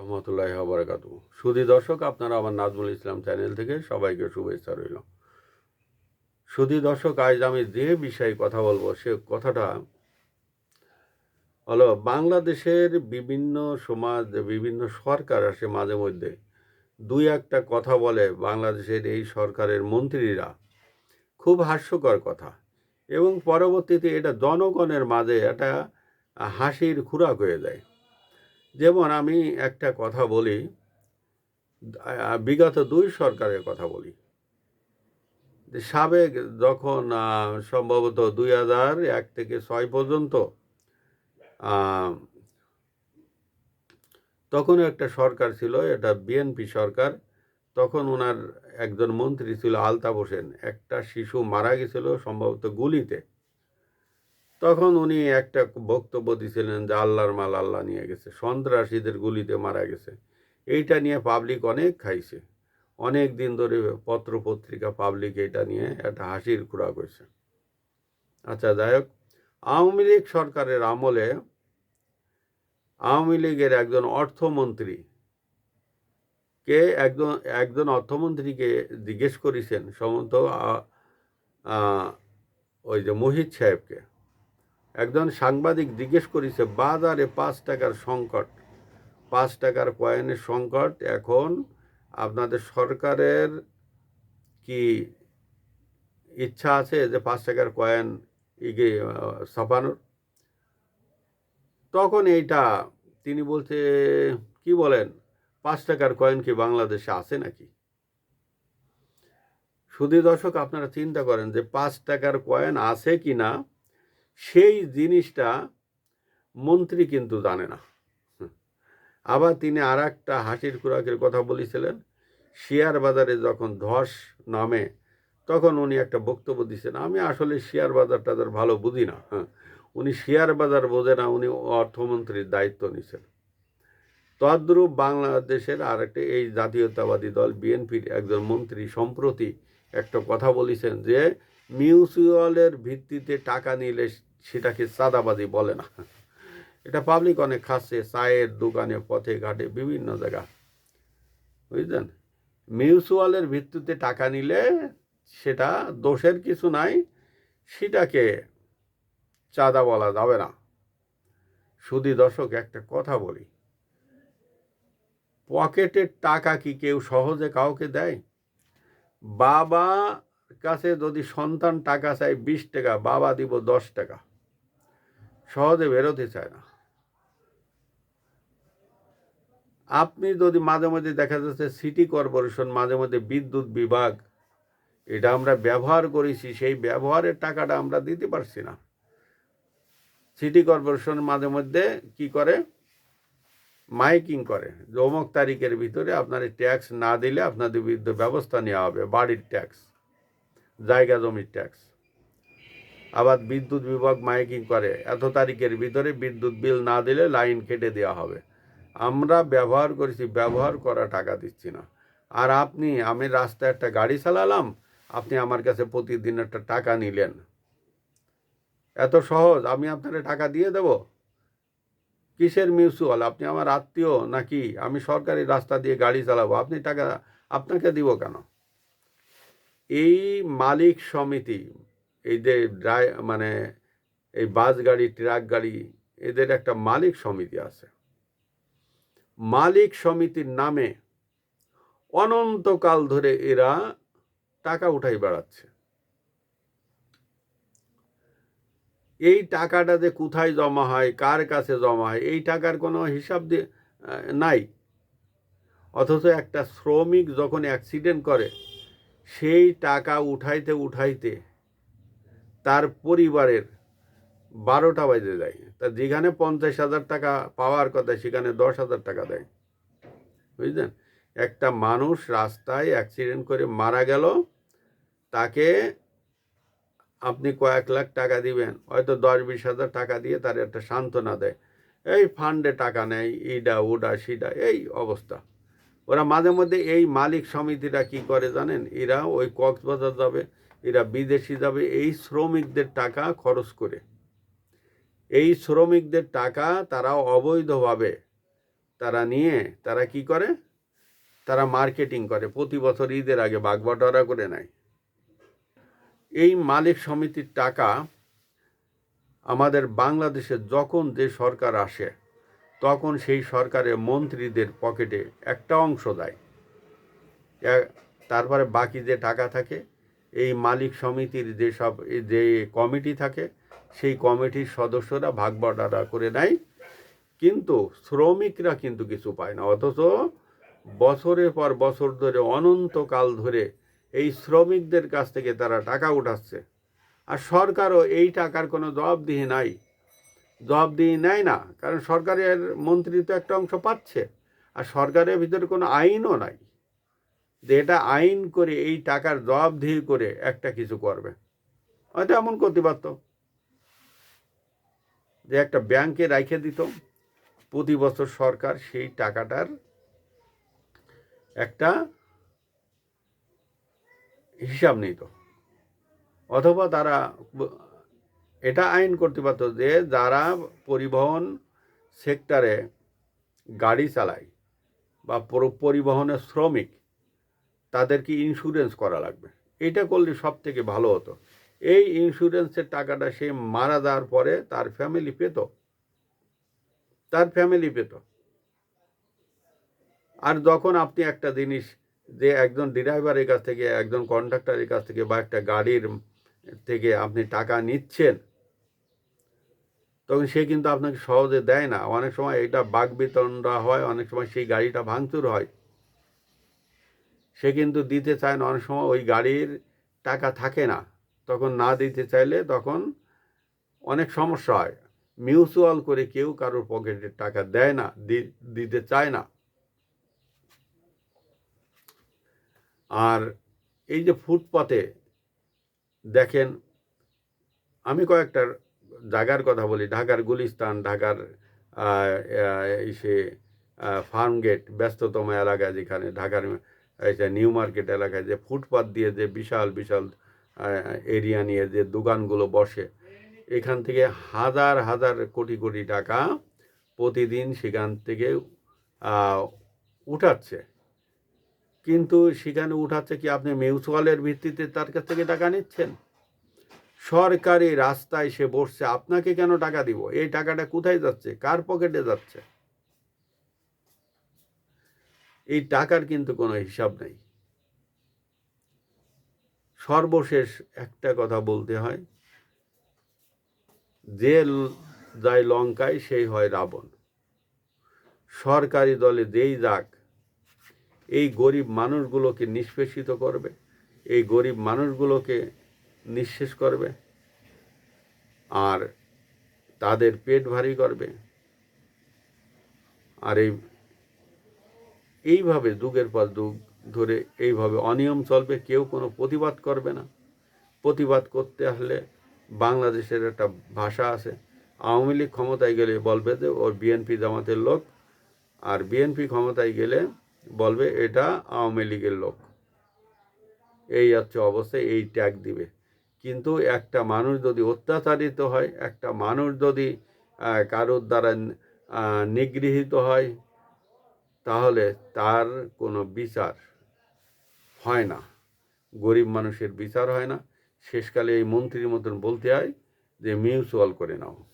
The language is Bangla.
রহমতুল্লাহ বারাকাতু সুধী দর্শক, আপনারা আমার নাজমুল ইসলাম চ্যানেল থেকে সবাইকে শুভেচ্ছা রইল। সুধী দর্শক, আজ আমি যে বিষয়ে কথা বলব, সে কথাটা হলো, বাংলাদেশের বিভিন্ন সমাজ, বিভিন্ন সরকার আসে মাঝে মধ্যে দুই একটা কথা বলে বাংলাদেশের এই সরকারের মন্ত্রীরা। খুব হাস্যকর কথা। এবং পরবর্তীতে এটা জনগণের মাঝে একটা হাসির খুরাক হয়ে যায়। যেমন আমি একটা কথা বলি বিগত দুই সরকারের কথা বলি। সাবেক যখন সম্ভবত দুই হাজার এক থেকে ছয় পর্যন্ত তখন একটা সরকার ছিল, এটা বিএনপি সরকার, তখন ওনার একজন মন্ত্রী ছিল আলতাফ হোসেন। একটা শিশু মারা গেছিল সম্ভবত গুলিতে। তখন উনি একটা বক্তব্য দিয়েছিলেন যে আল্লাহর মাল আল্লাহ নিয়ে গেছে সন্ত্রাসীদের গুলিতে মারা গেছে। এইটা নিয়ে পাবলিক অনেক খাইছে। অনেক দিন ধরে পত্র পত্রিকা পাবলিক এটা নিয়ে একটা হাসির খোরাক হয়েছে। আচ্ছা যাই হোক আওয়ামী লীগ সরকারের আমলে আওয়ামী লীগের একজন অর্থমন্ত্রী কে একজন একজন অর্থমন্ত্রীকে জিজ্ঞেস করেছেন আ, ওই যে মোহিত সাহেবকে। একজন সাংবাদিক জিজ্ঞেস করেছে, বাজারে পাঁচ টাকার সংকট। পাঁচ টাকার কয়েনের সংকট এখন আপনাদের সরকারের কি ইচ্ছা আছে যে পাঁচ টাকার কয়েন ইগে ছাপানোর? তখন এইটা তিনি বলছে, কি বলেন, পাঁচ টাকার কয়েন কি বাংলাদেশে আছে নাকি? শুধু দর্শক, আপনারা চিন্তা করেন যে পাঁচ টাকার কয়েন আছে কি না সেই জিনিসটা মন্ত্রী কিন্তু জানে না। আবার তিনি আর একটা হাসির খুরাকের কথা বলেছিলেন, শেয়ার বাজারে যখন ধস নামে, তখন উনি একটা বক্তব্য দিচ্ছেন আমি আসলে শেয়ার বাজার টাজার ভালো বুঝি না হ্যাঁ উনি শেয়ার বাজার বোঝে না, উনি অর্থমন্ত্রীর দায়িত্ব নিছেন তদ্রূপ বাংলাদেশের আর একটা এই জাতীয়তাবাদী দল, বিএনপির একজন মন্ত্রী সম্প্রতি একটা কথা বলেছেন যে, মিউচুয়ালের ভিত্তিতে টাকা নিলে সেটাকে চাঁদাবাজি বলে না। এটা পাবলিক অনেক খাচ্ছে, চায়ের দোকানে, পথে, ঘাটে, বিভিন্ন জায়গা। বুঝলেন? মিউচুয়ালের ভিত্তিতে টাকা নিলে সেটা দোষের কিছু নাই, সেটাকে চাঁদা বলা যাবে না। শুধু দর্শক, একটা কথা বলি। পকেটের টাকা কি কেউ সহজে কাউকে দেয়? বাবা কাছে যদি সন্তান টাকা চায় বিশ টাকা, বাবা দিব দশ টাকা। সহজে বেরোতে চায় না। আপনি যদি মাঝে মাঝে দেখা যাচ্ছে সিটি কর্পোরেশন, মাঝে মাঝে বিদ্যুৎ বিভাগ, এটা আমরা ব্যবহার করেছি, সেই ব্যবহারের টাকাটা আমরা দিতে পারছি না। সিটি কর্পোরেশন মাঝে মধ্যে কি করে? মাইকিং করে। অমুক তারিখের ভিতরে আপনার ট্যাক্স না দিলে আপনাদের বিরুদ্ধে ব্যবস্থা নেওয়া হবে, বাড়ির ট্যাক্স, জায়গা জমির ট্যাক্স। আবার বিদ্যুৎ বিভাগ মাইকিং করে, এত তারিখের ভিতরে বিদ্যুৎ বিল না দিলে লাইন কেটে দেওয়া হবে। আমরা ব্যবহার করেছি, ব্যবহার করা টাকা দিচ্ছি না। আর আপনি, আমি রাস্তায় একটা গাড়ি চালালাম, আপনি আমার কাছে প্রতিদিন একটা টাকা নিলেন। এত সহজ, আমি আপনার টাকা দিয়ে দেব? কিসের মিউচুয়াল? আপনি আমার আত্মীয় নাকি? আমি সরকারি রাস্তা দিয়ে গাড়ি চালাবো, আপনি টাকা, আপনাকে দিব কেন? এই মালিক সমিতি এই যে ড্রাই মানে এই বাস গাড়ি ট্রাক গাড়ি, এদের একটা মালিক সমিতি আছে। মালিক সমিতির নামে অনন্তকাল ধরে এরা টাকা উঠাই বেড়াচ্ছে। এই টাকাটা যে কোথায় জমা হয়, কার কাছে জমা হয়, এই টাকার কোনো হিসাব দিয়ে নাই। অথচ একটা শ্রমিক যখন অ্যাক্সিডেন্ট করে, সেই টাকা উঠাইতে উঠাইতে তার পরিবারের বারোটা বাজে যায় তা যেখানে পঞ্চাশ হাজার টাকা পাওয়ার কথা, সেখানে দশ হাজার টাকা দেয়। বুঝলেন? একটা মানুষ রাস্তায় অ্যাক্সিডেন্ট করে মারা গেল, তাকে আপনি কয়েক লাখ টাকা দিবেন, হয়তো দশ বিশ হাজার টাকা দিয়ে তার একটা সান্ত্বনা দেয়। এই ফান্ডে টাকা নেয় ইডা উডা সিডা, এই অবস্থা। ওরা মাঝে মধ্যে এই মালিক সমিতিরা কি করে জানেন? এরা ওই কক্সবাজার যাবে এরা বিদেশি যাবে, এই শ্রমিকদের টাকা খরচ করে। এই শ্রমিকদের টাকা তারা অবৈধভাবে তারা নিয়ে, তারা কি করে? তারা মার্কেটিং করে। প্রতি বছর ঈদের আগে বাগবাটোয়ারা করে নেয়। এই মালিক সমিতির টাকা আমাদের বাংলাদেশে যখন যে সরকার আসে, তখন সেই সরকারের মন্ত্রীদের পকেটে একটা অংশ দেয়। তারপরে বাকি যে টাকা থাকে এই মালিক সমিতির যেসব যে কমিটি থাকে, সেই কমিটির সদস্যরা ভাগ বাটোয়ারা করে নেয়। কিন্তু শ্রমিকরা কিন্তু কিছু পায় না। অথচ বছরের পর বছর ধরে, অনন্তকাল ধরে এই শ্রমিকদের কাছ থেকে তারা টাকা উঠাচ্ছে। আর সরকারও এই টাকার কোনো জবাবদিহি নাই। জবাবদিহি নেয় না, কারণ সরকারের মন্ত্রী তো একটা অংশ পাচ্ছে। আর সরকারের ভিতরে কোনো আইনও নাই। যে এটা আইন করে এই টাকার জবাবদিহি করে একটা কিছু করবে। হয়তো এমন করতে পারত। যে একটা ব্যাংকে রেখে দিত, প্রতি বছর সরকার সেই টাকাটার একটা হিসাব নিত। অথবা তারা এটা আইন করতে পারতো যে যারা পরিবহন সেক্টরে গাড়ি চালায় বা পরিবহনের শ্রমিক তাদেরকে ইন্স্যুরেন্স করা লাগবে। এটা করলে সব থেকে ভালো হতো। এই ইন্স্যুরেন্সের টাকাটা সে মারা যাওয়ার পরে তার ফ্যামিলি পেত। তার ফ্যামিলি পেত। আর যখন আপনি একটা জিনিস যে একজন ড্রাইভারের কাছ থেকে, একজন কন্ডাক্টরের কাছ থেকে বা একটা গাড়ির থেকে আপনি টাকা নিচ্ছেন, তখন সে কিন্তু আপনাকে সহজে দেয় না। অনেক সময় এটা বাঘ বিতরণটা হয়, অনেক সময় সেই গাড়িটা ভাঙচুর হয়। সে কিন্তু দিতে চায় না, অনেক সময় ওই গাড়ির টাকা থাকে না। তখন না দিতে চাইলে তখন অনেক সমস্যা হয়। মিউচুয়াল করে কেউ কারোর পকেটের টাকা দেয় না দিতে চায় না। আর এই যে ফুটপাতে দেখেন, আমি কয়েকটা জায়গার কথা বলি। ঢাকার গুলিস্তান, ঢাকার সে ফার্মগেট, ব্যস্ততম এলাকা যেখানে ঢাকার যে নিউ মার্কেট এলাকায় যে ফুটপাত দিয়ে যে বিশাল বিশাল এরিয়া নিয়ে যে দোকানগুলো বসে, এখান থেকে হাজার হাজার কোটি কোটি টাকা প্রতিদিন সেখান থেকে উঠাচ্ছে। কিন্তু সেখানে উঠাচ্ছে কি আপনি মিউচুয়ালের ভিত্তিতে তার কাছ থেকে টাকা নিচ্ছেন? সরকারি রাস্তায় সে বসছে, আপনাকে কেন টাকা দিব? এই টাকাটা কোথায় যাচ্ছে? কার পকেটে যাচ্ছে? এই টাকার কিন্তু কোনো হিসাব নেই। সর্বশেষ একটা কথা বলতে হয়, যে যায় লঙ্কায় সেই হয় রাবণ। সরকারি দলে যেই যাক, এই গরিব মানুষগুলোকে নিষ্পেষিত করবে, এই গরিব মানুষগুলোকে নিঃশেষ করবে, আর তাদের পেট ভারী করবে। আর এই এইভাবে যুগের পর যুগ ধরে এইভাবে অনিয়ম চলবে, কেউ কোনো প্রতিবাদ করবে না। প্রতিবাদ করতে হলে বাংলাদেশের একটা ভাষা আছে, আওয়ামী লীগ ক্ষমতায় গেলে বলবে যে ওর বিএনপি জামাতের লোক, আর বিএনপি ক্ষমতায় গেলে বলবে, এটা আওয়ামী লীগের লোক। এই হচ্ছে অবস্থায় এই ট্যাগ দিবে। কিন্তু একটা মানুষ যদি অত্যাচারিত হয়, একটা মানুষ যদি কারোর দ্বারা নিগৃহীত হয় তাহলে তার কোনো বিচার হয় না। গরিব মানুষের বিচার হয় না। শেষকালে এই মন্ত্রীর মতন বলতে হয় যে, মিউচুয়াল করে নাও।